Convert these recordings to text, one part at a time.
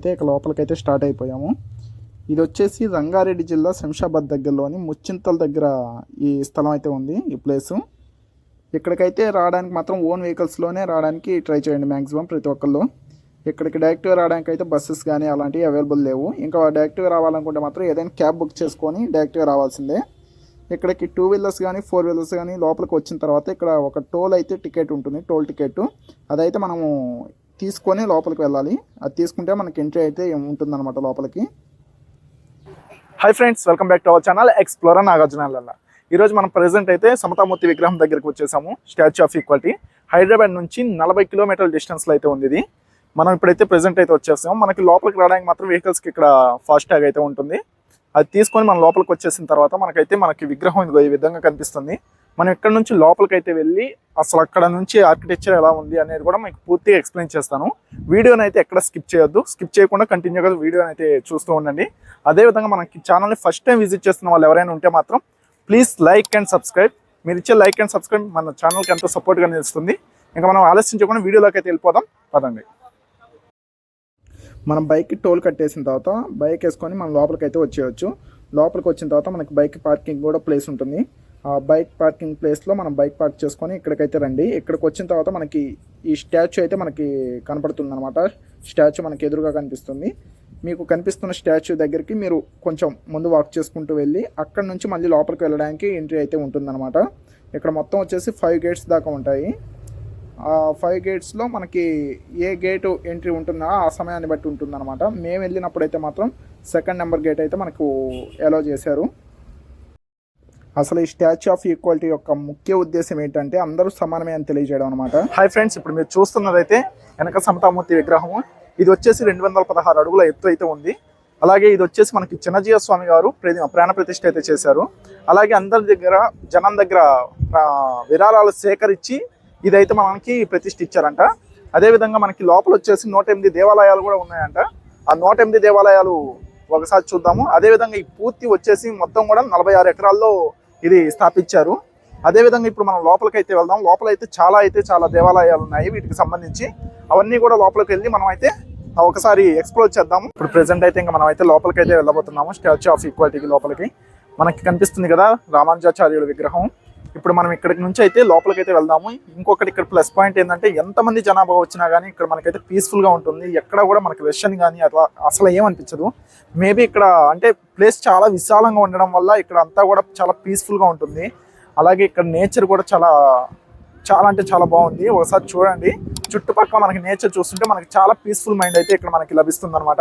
అయితే ఇక లోపలికైతే స్టార్ట్ అయిపోయాము. ఇది వచ్చేసి రంగారెడ్డి జిల్లా శంషాబాద్ దగ్గరలోని ముచ్చింతల దగ్గర ఈ స్థలం అయితే ఉంది ఈ ప్లేసు. ఇక్కడికైతే రావడానికి మాత్రం ఓన్ వెహికల్స్లోనే రావడానికి ట్రై చేయండి మ్యాక్సిమం ప్రతి ఒక్కళ్ళు. ఇక్కడికి డైరెక్ట్గా రావడానికి అయితే బస్సెస్ కానీ అలాంటివి అవైలబుల్ లేవు. ఇంకా డైరెక్ట్గా రావాలనుకుంటే మాత్రం ఏదైనా క్యాబ్ బుక్ చేసుకొని డైరెక్ట్గా రావాల్సిందే. ఇక్కడికి టూ వీలర్స్ కానీ ఫోర్ వీలర్స్ కానీ లోపలికి వచ్చిన తర్వాత ఇక్కడ ఒక టోల్ అయితే టికెట్ ఉంటుంది టోల్ టికెట్. అదైతే మనము తీసుకొని లోపలికి వెళ్ళాలి. అది తీసుకుంటే మనకి ఎంట్రీ అయితే ఉంటుందన్నమాట లోపలికి. Hi friends welcome back to our channel explorer నాగార్జునాలల్లా ఈరోజు మనం ప్రెసెంట్ అయితే సమతామూర్తి విగ్రహం దగ్గరికి వచ్చేసాము స్టాచ్యూ ఆఫ్ ఈక్వాలిటీ హైదరాబాద్ నుంచి నలభై కిలోమీటర్ల డిస్టెన్స్లో అయితే ఉంది ఇది. మనం ఇప్పుడైతే ప్రజెంట్ అయితే వచ్చేసాము. మనకి లోపలికి రావడానికి మాత్రం వెహికల్స్కి ఇక్కడ ఫాస్ట్ ట్యాగ్ అయితే ఉంటుంది. అది తీసుకొని మనం లోపలికి వచ్చేసిన తర్వాత మనకైతే మనకి విగ్రహం ఇదిగో ఈ విధంగా కనిపిస్తుంది. మనం ఇక్కడ నుంచి లోపలికి అయితే వెళ్ళి అసలు అక్కడ నుంచి ఆర్కిటెక్చర్ ఎలా ఉంది అనేది కూడా మీకు పూర్తిగా ఎక్స్ప్లెయిన్ చేస్తాను. వీడియోని అయితే ఎక్కడ స్కిప్ చేయొద్దు. స్కిప్ చేయకుండా కంటిన్యూగా వీడియోని అయితే చూస్తూ ఉండండి. అదేవిధంగా మనకి ఛానల్ని ఫస్ట్ టైం విజిట్ చేస్తున్న వాళ్ళు ఎవరైనా ఉంటే మాత్రం ప్లీజ్ లైక్ అండ్ సబ్స్క్రైబ్ మీరు ఇచ్చే లైక్ అండ్ సబ్స్క్రైబ్ మన ఛానల్కి ఎంతో సపోర్ట్గా నిలుస్తుంది. ఇంకా మనం ఆలోచించకుండా వీడియోలోకి అయితే వెళ్ళిపోదాం. పదండి. మనం బైక్కి టోల్ కట్టేసిన తర్వాత బైక్ వేసుకొని మనం లోపలికి అయితే వచ్చేయచ్చు. లోపలికి వచ్చిన తర్వాత మనకి బైక్ పార్కింగ్ కూడా ప్లేస్ ఉంటుంది. బైక్ పార్కింగ్ ప్లేస్లో మనం బైక్ పార్క్ చేసుకొని ఇక్కడికైతే రండి. ఇక్కడికి వచ్చిన తర్వాత మనకి ఈ స్టాచ్యూ అయితే మనకి కనపడుతుంది అనమాట స్టాచ్యూ మనకి ఎదురుగా కనిపిస్తుంది. మీకు కనిపిస్తున్న స్టాచ్యూ దగ్గరికి మీరు కొంచెం ముందు వాక్ చేసుకుంటూ వెళ్ళి అక్కడ నుంచి మళ్ళీ లోపలికి వెళ్ళడానికి ఎంట్రీ అయితే ఉంటుందన్నమాట. ఇక్కడ మొత్తం వచ్చేసి ఫైవ్ గేట్స్ దాకా ఉంటాయి. ఆ ఫైవ్ గేట్స్లో మనకి ఏ గేటు ఎంట్రీ ఉంటుందో ఆ సమయాన్ని బట్టి ఉంటుందన్నమాట. మేము వెళ్ళినప్పుడు అయితే మాత్రం సెకండ్ నెంబర్ గేట్ అయితే మనకు అలో చేశారు. అసలు ఈ స్టాచ్యూ ఆఫ్ ఈక్వాలిటీ యొక్క ముఖ్య ఉద్దేశం ఏంటంటే అందరూ సమానమే అని తెలియజేయడం అనమాట హాయ్ ఫ్రెండ్స్ ఇప్పుడు మీరు చూస్తున్నదైతే వెనక సమతామూర్తి విగ్రహము. ఇది వచ్చేసి రెండు వందల పదహారు అడుగుల ఎత్తు అయితే ఉంది. అలాగే ఇది వచ్చేసి మనకి చిన్నజీవ స్వామి గారు ప్రాణ ప్రతిష్ఠ అయితే చేశారు. అలాగే అందరి దగ్గర జనం దగ్గర విరాళాలు సేకరించి ఇదైతే మనకి ప్రతిష్ఠ ఇచ్చారంట. అదేవిధంగా మనకి లోపల వచ్చేసి నూట ఎనిమిది దేవాలయాలు కూడా ఉన్నాయంట. ఆ నూట ఎనిమిది దేవాలయాలు ఒకసారి చూద్దాము. అదేవిధంగా ఈ పూర్తి వచ్చేసి మొత్తం కూడా నలభై ఆరు ఎకరాల్లో ఇది స్థాపించారు. అదేవిధంగా ఇప్పుడు మనం లోపలికి అయితే వెళ్దాం. లోపల అయితే చాలా అయితే చాలా దేవాలయాలు ఉన్నాయి వీటికి సంబంధించి. అవన్నీ కూడా లోపలికి వెళ్ళి మనం అయితే ఒకసారి ఎక్స్ప్లోర్ చేద్దాము. ఇప్పుడు ప్రెసెంట్ అయితే ఇంకా మనం అయితే లోపలికి అయితే వెళ్ళబోతున్నాము. స్టాచ్యూ ఆఫ్ ఈక్వాలిటీకి లోపలికి. మనకి కనిపిస్తుంది కదా రామానుజాచార్యుల విగ్రహం. ఇప్పుడు మనం ఇక్కడి నుంచి అయితే లోపలికి అయితే వెళ్దాము. ఇంకొకటి ఇక్కడ ప్లస్ పాయింట్ ఏంటంటే ఎంతమంది జనాభా వచ్చినా కానీ ఇక్కడ మనకైతే పీస్ఫుల్గా గా ఉంటుంది. ఎక్కడ కూడా మనకి వెషన్ కానీ అట్లా అసలు ఏమనిపించదు మేబీ ఇక్కడ అంటే ప్లేస్ చాలా విశాలంగా ఉండడం వల్ల ఇక్కడ అంతా కూడా చాలా పీస్ఫుల్గా ఉంటుంది. అలాగే ఇక్కడ నేచర్ కూడా చాలా చాలా అంటే చాలా బాగుంది. ఒకసారి చూడండి. చుట్టుపక్కల మనకి నేచర్ చూస్తుంటే మనకి చాలా పీస్ఫుల్ మైండ్ అయితే ఇక్కడ మనకి లభిస్తుంది అనమాట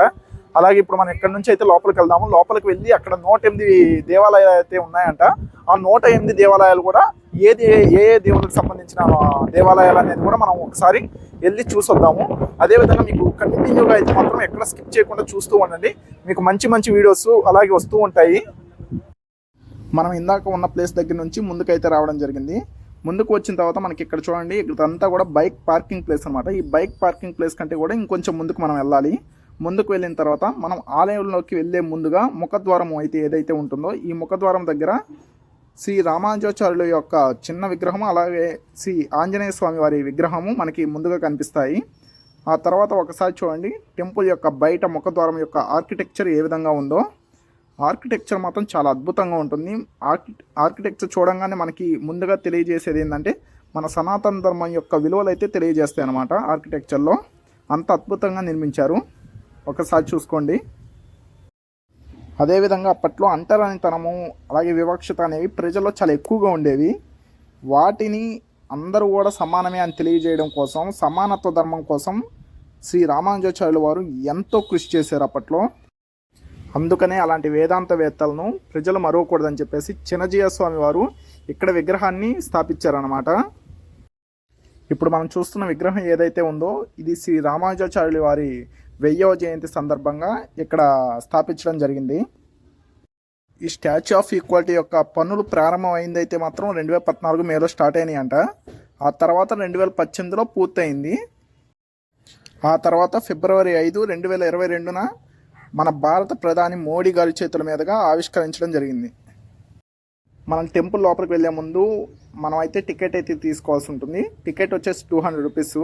అలాగే ఇప్పుడు మనం ఎక్కడి నుంచి అయితే లోపలికి వెళ్దాము లోపలికి వెళ్ళి అక్కడ నూట ఎనిమిది దేవాలయాలు అయితే ఉన్నాయంట. ఆ నూట ఎనిమిది దేవాలయాలు కూడా ఏది ఏ ఏ దేవులకు సంబంధించిన దేవాలయాలు అనేది కూడా మనం ఒకసారి వెళ్ళి చూసొద్దాము. అదేవిధంగా మీకు కంటిన్యూగా అయితే మాత్రం ఎక్కడ స్కిప్ చేయకుండా చూస్తూ ఉండండి. మీకు మంచి మంచి వీడియోస్ అలాగే వస్తూ ఉంటాయి. మనం ఇందాక ఉన్న ప్లేస్ దగ్గర నుంచి ముందుకైతే రావడం జరిగింది. ముందుకు వచ్చిన తర్వాత మనకి ఇక్కడ చూడండి ఇక్కడంతా కూడా బైక్ పార్కింగ్ ప్లేస్ అనమాట ఈ బైక్ పార్కింగ్ ప్లేస్ కంటే కూడా ఇంకొంచెం ముందుకు మనం వెళ్ళాలి. ముందుకు వెళ్ళిన తర్వాత మనం ఆలయంలోకి వెళ్ళే ముందుగా ముఖద్వారం అయితే ఏదైతే ఉంటుందో ఈ ముఖద్వారం దగ్గర శ్రీ రామానుజాచార్యుల యొక్క చిన్న విగ్రహం అలాగే శ్రీ ఆంజనేయ స్వామి వారి విగ్రహము మనకి ముందుగా కనిపిస్తాయి. ఆ తర్వాత ఒకసారి చూడండి టెంపుల్ యొక్క బయట ముఖద్వారం యొక్క ఆర్కిటెక్చర్ ఏ విధంగా ఉందో. ఆర్కిటెక్చర్ మాత్రం చాలా అద్భుతంగా ఉంటుంది. ఆర్కి ఆర్కిటెక్చర్ చూడంగానే మనకి ముందుగా తెలియజేసేది ఏంటంటే మన సనాతన ధర్మం యొక్క విలువలు అయితే తెలియజేస్తాయి అన్నమాట ఆర్కిటెక్చర్లో. అంత అద్భుతంగా నిర్మించారు. ఒకసారి చూసుకోండి. అదేవిధంగా అప్పట్లో అంటరానితనము అలాగే వివక్షత అనేవి ప్రజల్లో చాలా ఎక్కువగా ఉండేవి. వాటిని అందరూ కూడా సమానమే అని తెలియజేయడం కోసం సమానత్వ ధర్మం కోసం శ్రీ రామానుజాచార్యుల వారు ఎంతో కృషి చేశారు అప్పట్లో. అందుకనే అలాంటి వేదాంతవేత్తలను ప్రజలు మరవకూడదని చెప్పేసి చినజీయ స్వామి వారు ఇక్కడ విగ్రహాన్ని స్థాపించారనమాట ఇప్పుడు మనం చూస్తున్న విగ్రహం ఏదైతే ఉందో ఇది శ్రీ రామానుజాచార్యుల వారి వెయ్యవ జయంతి సందర్భంగా ఇక్కడ స్థాపించడం జరిగింది. ఈ స్టాచ్యూ ఆఫ్ ఈక్వాలిటీ యొక్క పనులు ప్రారంభం మాత్రం రెండు వేల పద్నాలుగు మేలో స్టార్ట్ అయినాయి అంట ఆ తర్వాత రెండు వేల పద్దెనిమిదిలో పూర్తయింది. ఆ తర్వాత ఫిబ్రవరి ఐదు రెండు వేల ఇరవై రెండున మన భారత ప్రధాని మోడీ గారి చేతుల మీదుగా ఆవిష్కరించడం జరిగింది. మనం టెంపుల్ లోపలికి వెళ్ళే ముందు మనం అయితే టికెట్ అయితే తీసుకోవాల్సి ఉంటుంది. టికెట్ వచ్చేసి టూ హండ్రెడ్ రూపీస్.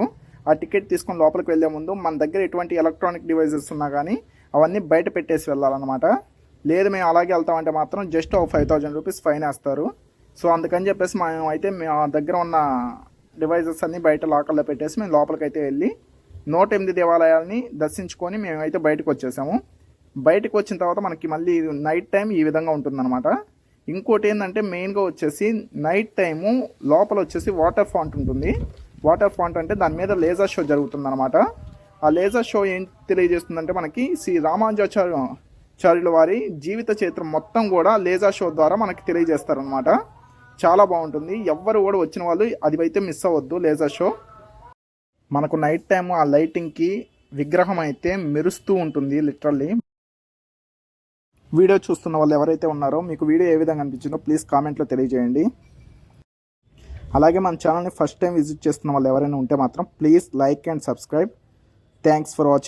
ఆ టికెట్ తీసుకొని లోపలికి వెళ్ళే ముందు మన దగ్గర ఎటువంటి ఎలక్ట్రానిక్ డివైజెస్ ఉన్నా కానీ అవన్నీ బయట పెట్టేసి వెళ్ళాలన్నమాట. లేదు మేము అలాగే వెళ్తామంటే మాత్రం జస్ట్ ఒక ఫైవ్ థౌజండ్ రూపీస్ ఫైన్ వేస్తారు. సో అందుకని చెప్పేసి మేము అయితే మా దగ్గర ఉన్న డివైజెస్ అన్నీ బయట లాకర్లో పెట్టేసి మేము లోపలికైతే వెళ్ళి నూట ఎనిమిది దేవాలయాల్ని దర్శించుకొని మేమైతే బయటకు వచ్చేసాము. బయటకు వచ్చిన తర్వాత మనకి మళ్ళీ నైట్ టైం ఈ విధంగా ఉంటుందన్నమాట. ఇంకోటి ఏంటంటే మెయిన్గా వచ్చేసి నైట్ టైము లోపల వచ్చేసి వాటర్ ఫాంట్ ఉంటుంది. వాటర్ ఫాంట్ అంటే దాని మీద లేజర్ షో జరుగుతుందన్నమాట. ఆ లేజర్ షో ఏం తెలియజేస్తుందంటే మనకి శ్రీ రామానుజాచార్య చార్యుల వారి జీవిత చరిత్ర మొత్తం కూడా లేజర్ షో ద్వారా మనకి తెలియజేస్తారనమాట చాలా బాగుంటుంది. ఎవ్వరు కూడా వచ్చిన వాళ్ళు అది అయితే మిస్ అవ్వద్దు లేజర్ షో. మనకు నైట్ టైం ఆ లైటింగ్కి విగ్రహం అయితే మెరుస్తూ ఉంటుంది లిటరల్లీ వీడియో చూస్తున్న వాళ్ళు ఎవరైతే ఉన్నారో మీకు వీడియో ఏ విధంగా అనిపించిందో ప్లీజ్ కామెంట్లో తెలియజేయండి. అలాగే మన ఛానల్ని ఫస్ట్ టైం విజిట్ చేస్తున్న వాళ్ళు ఎవరైనా ఉంటే మాత్రం please like and subscribe thanks for watching